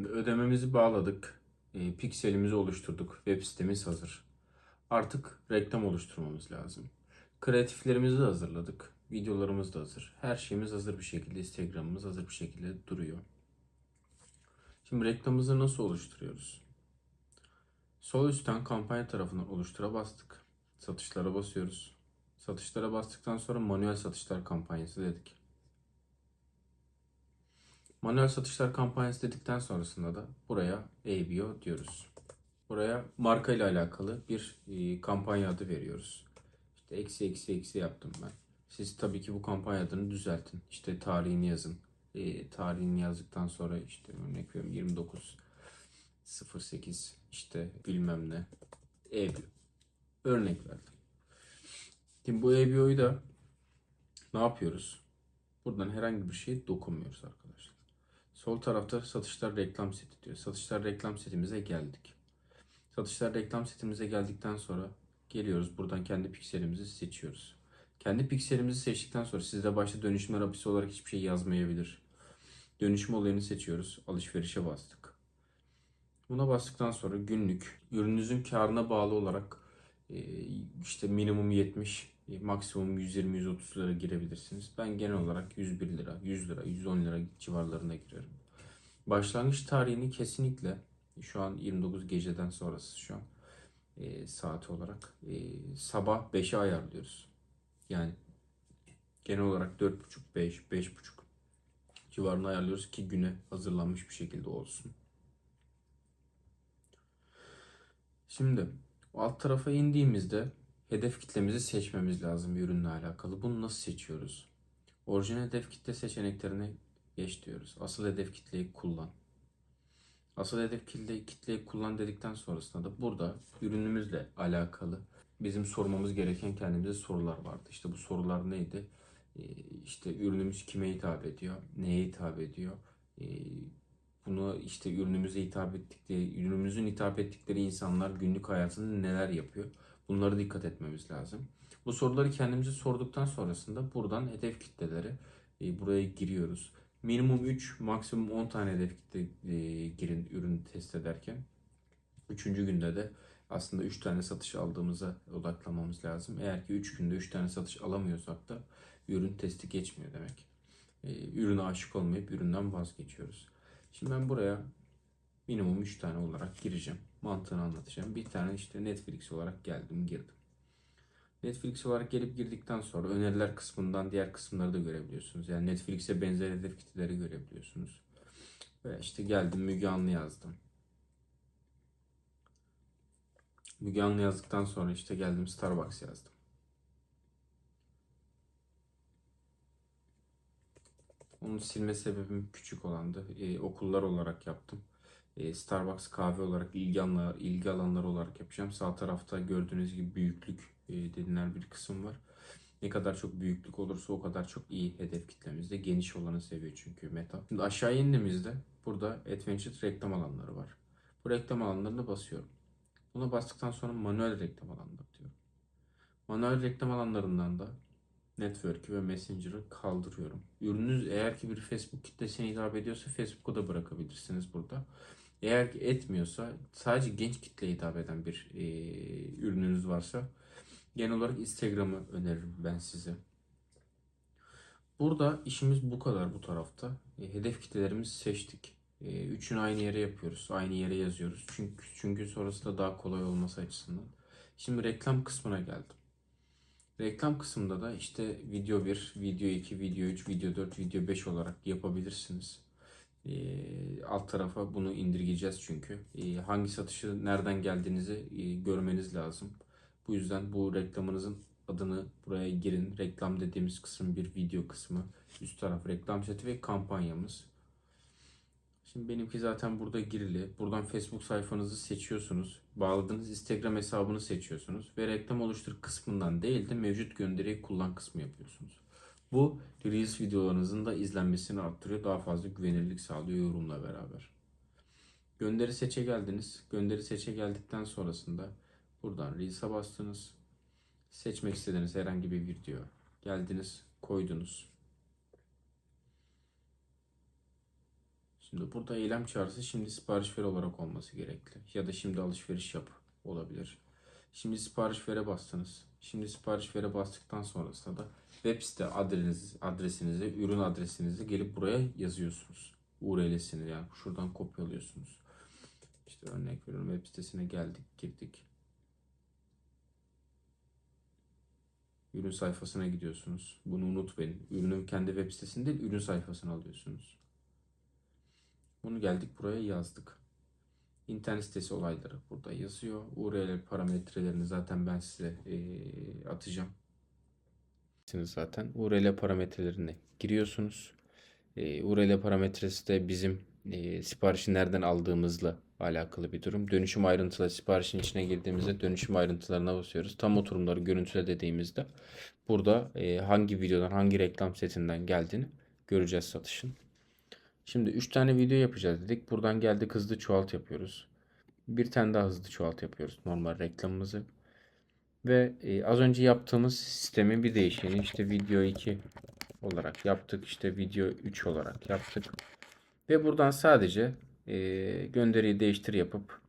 Şimdi ödememizi bağladık. E, pikselimizi oluşturduk. Web sitemiz hazır. Artık reklam oluşturmamız lazım. Kreatiflerimizi hazırladık. Videolarımız da hazır. Her şeyimiz hazır bir şekilde. Instagram'ımız hazır bir şekilde duruyor. Şimdi reklamımızı nasıl oluşturuyoruz? Sol üstten kampanya tarafından oluştura bastık. Satışlara basıyoruz. Satışlara bastıktan sonra manuel satışlar kampanyası dedik. Manuel satışlar kampanyası dedikten sonrasında da buraya ABO diyoruz. Buraya marka ile alakalı bir e, kampanya adı veriyoruz. İşte eksi eksi eksi yaptım ben. Siz tabii ki bu kampanya adını düzeltin. İşte tarihini yazın. E, tarihini yazdıktan sonra işte örnek veriyorum 29 08 işte bilmem ne. EBO. Örnek verdim. Şimdi bu EBO'yu da ne yapıyoruz? Buradan herhangi bir şeye dokunmuyoruz arkadaşlar. Sol tarafta satışlar reklam seti diyor. Satışlar reklam setimize geldik. Satışlar reklam setimize geldikten sonra geliyoruz. Buradan kendi pikselimizi seçiyoruz. Kendi pikselimizi seçtikten sonra sizde başta dönüşüm arabisi olarak hiçbir şey yazmayabilir. Dönüşüm olayını seçiyoruz. Alışverişe bastık. Buna bastıktan sonra günlük ürününüzün karına bağlı olarak işte minimum 70, e, maksimum 120-130 lira girebilirsiniz. Ben genel olarak 101 lira, 100 lira, 110 lira civarlarında girerim. Başlangıç tarihini kesinlikle şu an 29 geceden sonrası şu an e, saati olarak e, sabah 5'e ayarlıyoruz. Yani genel olarak 4.30, 5, 5.30 civarını ayarlıyoruz ki güne hazırlanmış bir şekilde olsun. Şimdi alt tarafa indiğimizde hedef kitlemizi seçmemiz lazım ürünle alakalı. Bunu nasıl seçiyoruz? Orijinal hedef kitle seçeneklerine geç diyoruz. Asıl hedef kitleyi kullan. Asıl hedef kitle, kitleyi kullan dedikten sonrasında da burada ürünümüzle alakalı bizim sormamız gereken kendimize sorular vardı. İşte bu sorular neydi? Ee, işte ürünümüz kime hitap ediyor? Neye hitap ediyor? Ee, bunu işte ürünümüze hitap ettikleri, ürünümüzün hitap ettikleri insanlar günlük hayatında neler yapıyor? Bunlara dikkat etmemiz lazım. Bu soruları kendimize sorduktan sonrasında buradan hedef kitleleri e, buraya giriyoruz. Minimum 3, maksimum 10 tane hedef kitle e, girin ürünü test ederken. Üçüncü günde de aslında 3 tane satış aldığımıza odaklamamız lazım. Eğer ki 3 günde 3 tane satış alamıyorsak da ürün testi geçmiyor demek. E, ürüne aşık olmayıp üründen vazgeçiyoruz. Şimdi ben buraya minimum 3 tane olarak gireceğim. Mantığını anlatacağım. Bir tane işte Netflix olarak geldim girdim. Netflix olarak gelip girdikten sonra öneriler kısmından diğer kısımları da görebiliyorsunuz. Yani Netflix'e benzer hedef kitleleri görebiliyorsunuz. Ve işte geldim Müge Anlı yazdım. Müge Anlı yazdıktan sonra işte geldim Starbucks yazdım. Onu silme sebebim küçük olandı. Ee, okullar olarak yaptım. Ee, Starbucks kahve olarak ilgi alanlar, ilgi alanları olarak yapacağım. Sağ tarafta gördüğünüz gibi büyüklük e, denilen bir kısım var. Ne kadar çok büyüklük olursa o kadar çok iyi hedef kitlemizde. Geniş olanı seviyor çünkü Meta. Şimdi aşağı indiğimizde burada Advanced reklam alanları var. Bu reklam alanlarına basıyorum. Buna bastıktan sonra manuel reklam alanları diyorum. Manuel reklam alanlarından da Network'ü ve Messenger'ı kaldırıyorum. Ürününüz eğer ki bir Facebook kitlesine hitap ediyorsa Facebook'u da bırakabilirsiniz burada. Eğer ki etmiyorsa sadece genç kitleye hitap eden bir e, ürününüz varsa genel olarak Instagram'ı öneririm ben size. Burada işimiz bu kadar bu tarafta. E, hedef kitlelerimizi seçtik. E, üçünü aynı yere yapıyoruz. Aynı yere yazıyoruz. Çünkü çünkü sonrasında daha kolay olması açısından. Şimdi reklam kısmına geldim. Reklam kısmında da işte video 1, video 2, video 3, video 4, video 5 olarak yapabilirsiniz. E, alt tarafa bunu indirgeyeceğiz çünkü. E, hangi satışı nereden geldiğinizi e, görmeniz lazım. Bu yüzden bu reklamınızın adını buraya girin. Reklam dediğimiz kısım bir video kısmı. Üst taraf reklam seti ve kampanyamız. Şimdi benimki zaten burada girili. Buradan Facebook sayfanızı seçiyorsunuz. Bağladığınız Instagram hesabını seçiyorsunuz. Ve reklam oluştur kısmından değil de mevcut gönderiyi kullan kısmı yapıyorsunuz. Bu Reels videolarınızın da izlenmesini arttırıyor. Daha fazla güvenirlik sağlıyor yorumla beraber. Gönderi seçe geldiniz. Gönderi seçe geldikten sonrasında buradan Reels'a bastınız. Seçmek istediğiniz herhangi bir video. Geldiniz, koydunuz. Şimdi burada eylem çağrısı şimdi sipariş ver olarak olması gerekli. Ya da şimdi alışveriş yap olabilir. Şimdi sipariş vere bastınız. Şimdi sipariş vere bastıktan sonrasında da web site adresinizi, adresinizi, ürün adresinizi gelip buraya yazıyorsunuz. URL'sini yani şuradan kopyalıyorsunuz. İşte örnek veriyorum web sitesine geldik, girdik. Ürün sayfasına gidiyorsunuz. Bunu unutmayın. Ürünün kendi web sitesini değil, ürün sayfasını alıyorsunuz. Bunu geldik buraya yazdık. İnternet sitesi olayları burada yazıyor. URL parametrelerini zaten ben size eee, atacağım. Siz zaten URL parametrelerine giriyorsunuz. Eee, URL parametresi de bizim eee, siparişi nereden aldığımızla alakalı bir durum. Dönüşüm ayrıntıları siparişin içine girdiğimizde dönüşüm ayrıntılarına basıyoruz. Tam oturumları görüntüle dediğimizde burada eee, hangi videodan hangi reklam setinden geldiğini göreceğiz satışın. Şimdi 3 tane video yapacağız dedik. Buradan geldik hızlı çoğalt yapıyoruz. Bir tane daha hızlı çoğalt yapıyoruz normal reklamımızı. Ve e, az önce yaptığımız sistemin bir değişeni işte video 2 olarak yaptık. işte video 3 olarak yaptık. Ve buradan sadece e, gönderiyi değiştir yapıp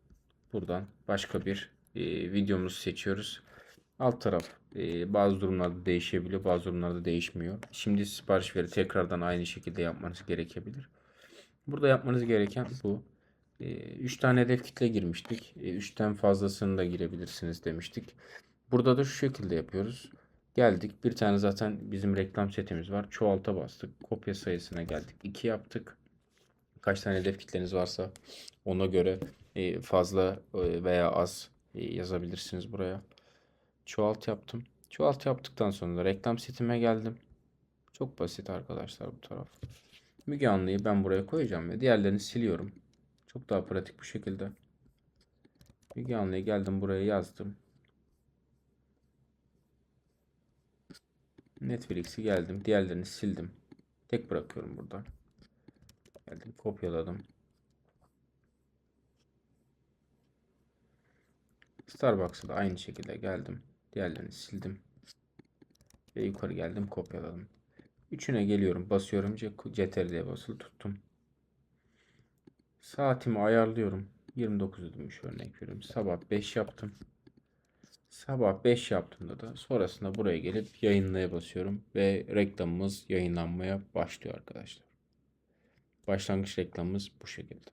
buradan başka bir e, videomuzu seçiyoruz. Alt taraf e, bazı durumlarda değişebiliyor, bazı durumlarda değişmiyor. Şimdi sipariş veri tekrardan aynı şekilde yapmanız gerekebilir. Burada yapmanız gereken bu. 3 tane hedef kitle girmiştik. 3'ten fazlasını da girebilirsiniz demiştik. Burada da şu şekilde yapıyoruz. Geldik. Bir tane zaten bizim reklam setimiz var. Çoğalta bastık. Kopya sayısına geldik. 2 yaptık. Kaç tane hedef kitleniz varsa ona göre e, fazla e, veya az e, yazabilirsiniz buraya. Çoğalt yaptım. Çoğalt yaptıktan sonra reklam setime geldim. Çok basit arkadaşlar bu taraf. Müge Anlı'yı ben buraya koyacağım ve diğerlerini siliyorum. Çok daha pratik bu şekilde. Müge Anlı'yı geldim buraya yazdım. Netflix'i geldim. Diğerlerini sildim. Tek bırakıyorum burada. Geldim kopyaladım. Starbucks'a da aynı şekilde geldim. Diğerlerini sildim. Ve yukarı geldim kopyaladım. Üçüne geliyorum. Basıyorum. C- CTRL'ye basılı tuttum. Saatimi ayarlıyorum. 29 demiş örnek veriyorum. Sabah 5 yaptım. Sabah 5 yaptığımda da sonrasında buraya gelip yayınlaya basıyorum. Ve reklamımız yayınlanmaya başlıyor arkadaşlar. Başlangıç reklamımız bu şekilde.